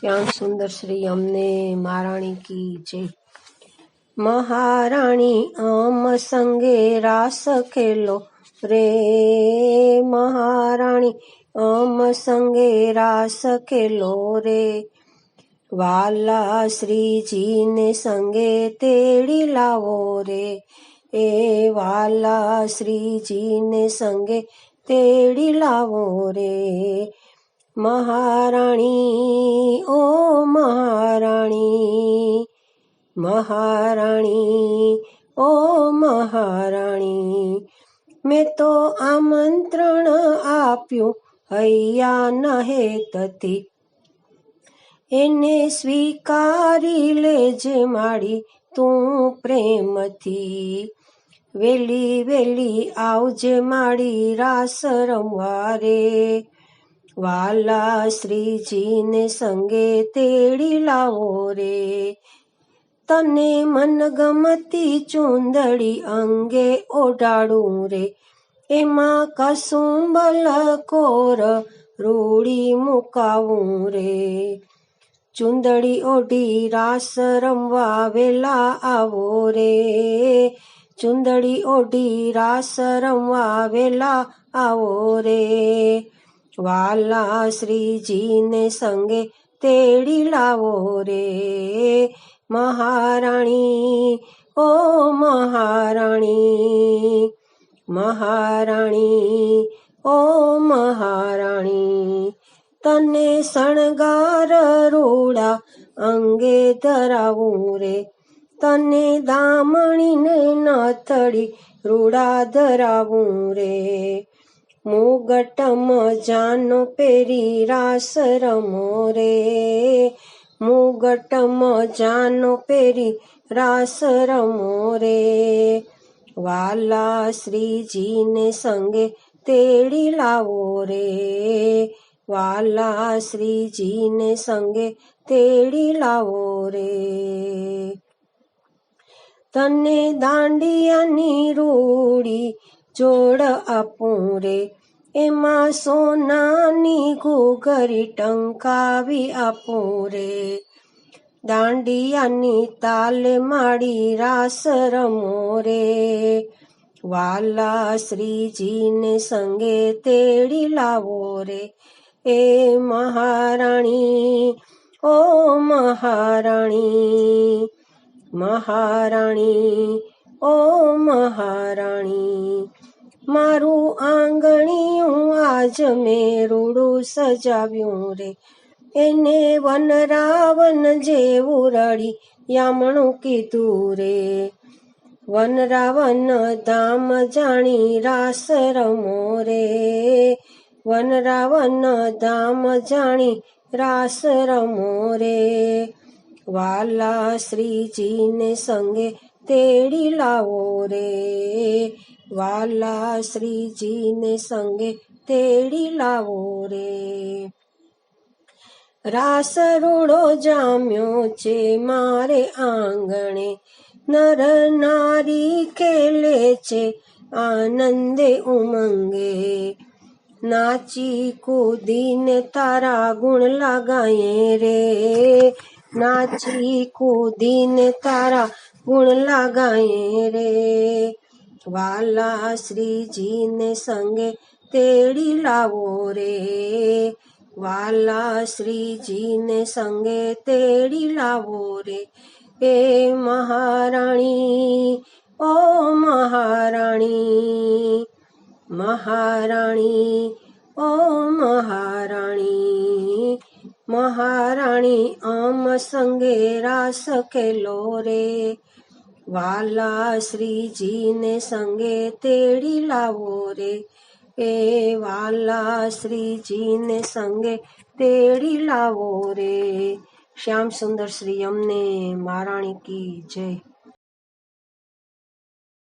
શ્યામ સુંદર શ્રી, અમને મહારાણી કી જય. મહારાણી અમ સંગે રાસ ખેલો રે. મહારાણી અમ સંગે રાસ ખેલો રે. વાલા શ્રીજીને સંગે તેડી લાવો રે. એ વાલા શ્રીજીને સંગે તેડી લાવો રે. મહારાણી, ઓ મહારાણી મહારાણી, ઓ મહારાણી, મેં તો આમંત્રણ આપ્યું, હૈયા નહે તથી. એને સ્વીકારી લેજે માડી, તું પ્રેમથી. વેલી વેલી આવજે માડી રાસ રમવા રે. વાલા શ્રીજીને સંગે તેડી લાવો રે. તને મનગમતી ચૂંદડી અંગે ઓઢાડું રે. એમાં કસુંબલ કોર રૂડી મુકાવું રે. ચુંદડી ઓઢી રાસ રમવા વેલા આવો રે. ચુંદડી ઓઢી રાસ રમવા વેલા આવો રે. વાલા શ્રીજીને સંગે તેડી લાવો રે. મહારાણી, ઓ મહારાણી મહારાણી, ઓ મહારાણી, તને શણગાર રૂડા અંગે ધરાવું રે. તને દામણીને નથડી રૂડા ધરાવું રે. મુગટમ જાનો પેરી રાસ રમો રે મુગટમ જાનો પેરી રાસ રમો રે વાલા શ્રીજીને સંગે તેડી લાવો રે વાલા શ્રીજીને સંગે તેડી લાવો રે તને દાંડિયાની રૂડી જોડ આપું રે. એમાં સોનાની ઘૂઘરી ટંકાવી આપું રે. દાંડિયાની તાલ માડી રાસ રમો રે. વાલા શ્રીજીને સંગે તેડી લાવો રે. એ મહારાણી, ઓ મહારાણી મહારાણી, ઓ મહારાણી. મારું આંગણિયું આજ મેં રૂડું સજાવ્યું રે. એને વન રાવણ જેવું રડી યામણું કીધું રે. વન રાવણ ધામ જાણી રાસ રમો રે. વન રાવણ ધામ જાણી રાસ રમો રે. વાલા શ્રીજીને સંગે તેડી લાવો રે વાલા શ્રીજીને સંગે તેડી લાવો રે રાસ રૂડો જામ્યો છે મારે આંગણે. નર નારી ખેલે છે આનંદે ઉમંગે. નાચી કૂદીને તારા ગુણ લગાયે રે. નાચી કૂદીને તારા ગુણ લગાયે રે વાલા શ્રીજીને સંગે તેડી લાવો રે વાલા શ્રીજીને સંગે તેડી લાવો રે એ મહારાણી ઓ મહારાણી મહારાણી ઓ મહારાણી મહારાણી આમ સંગે રાસ ખેલો રે વાલા શ્રીજીને સંગે તેડી લાવો રે. એ વાલા શ્રીજીને સંગે તેડી લાવો રે. શ્યામ સુંદર શ્રી અમને મહારાણી કી જય.